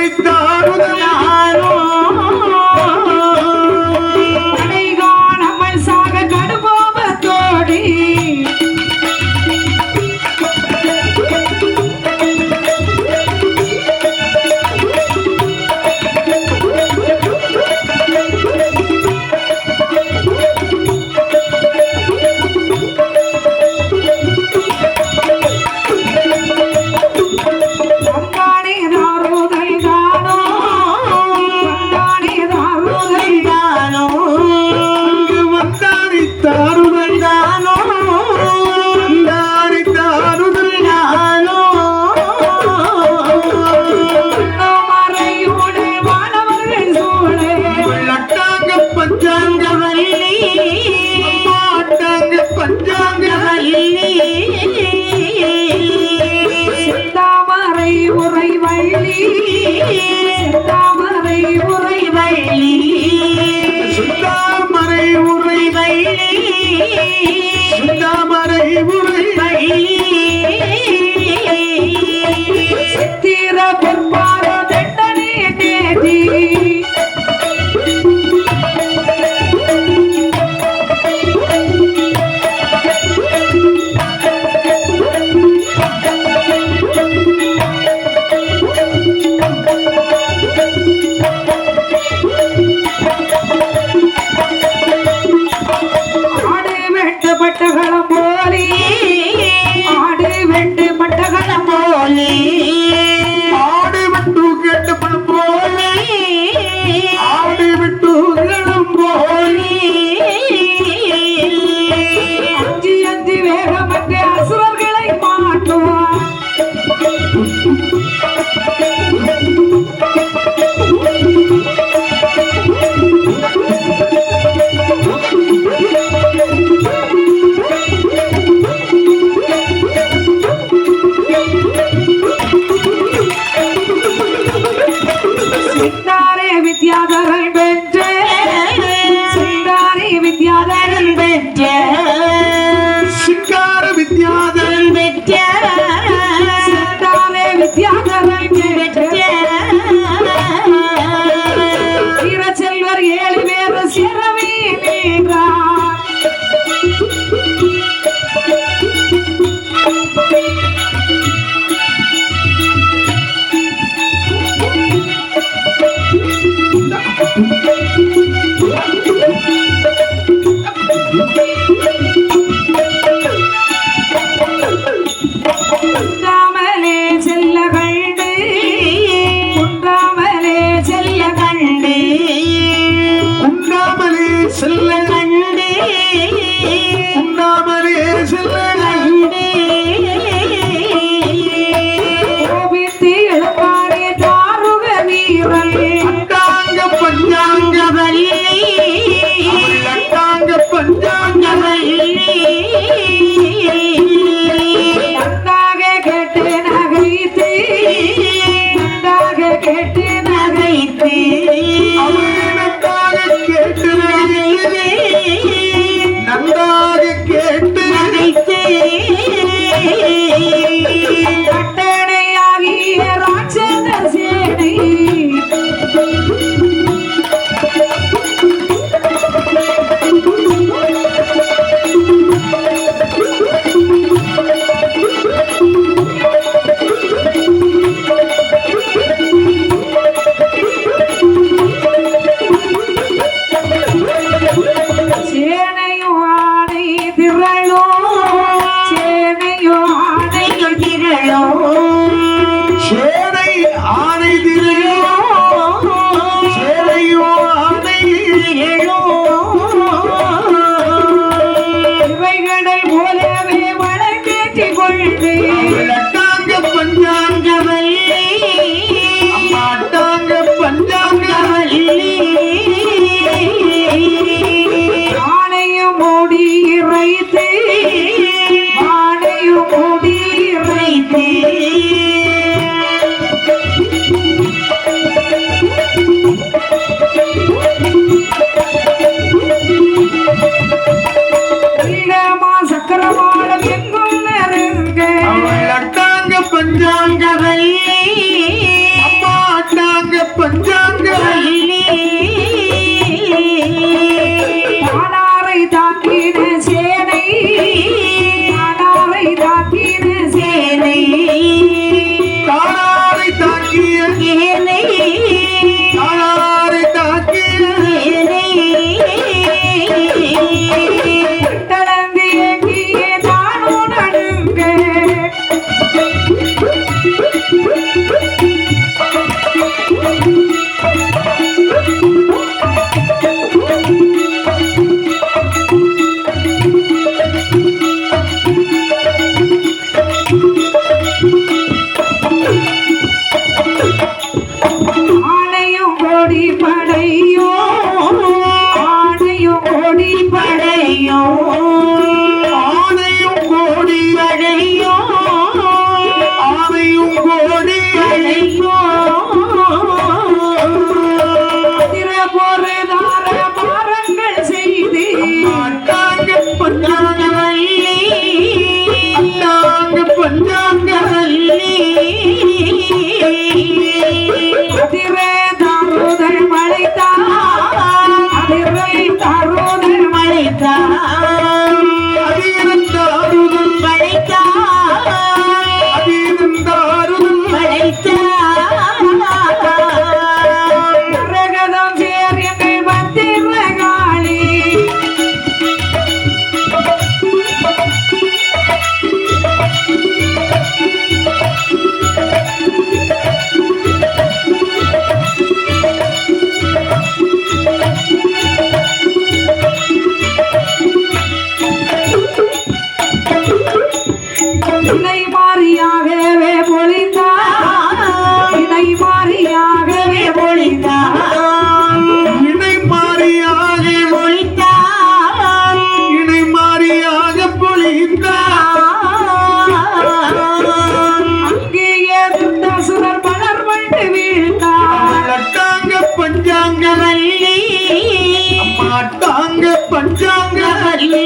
அழைத்தாருதல் உரை வள்ளி தாமரை உரை வள்ளி. சுத்தாமரை உரை வள்ளி. தியாகங்கள் ஆட்டாங்க பஞ்சாங்க அள்ளி.